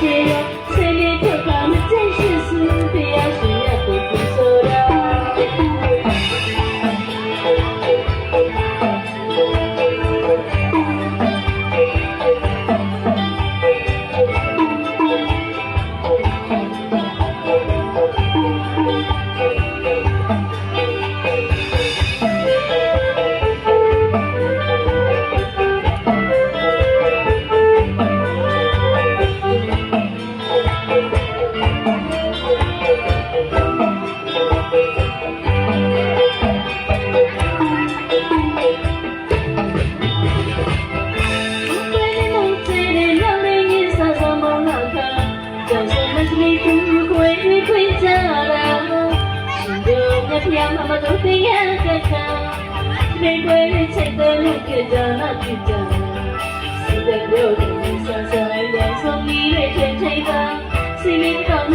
Yeah. မစနေသူကိုယ်ခွေကြတာရှင်တို့ညပြမမတို့သိရကကမေခွေချိတ်တယ်လူကကြတာပြကြစီတဲ့တို့ကိုစားစားရဲဆုံးမီးရဲ့ချိန်ချိန်ပါစီမင်းတော်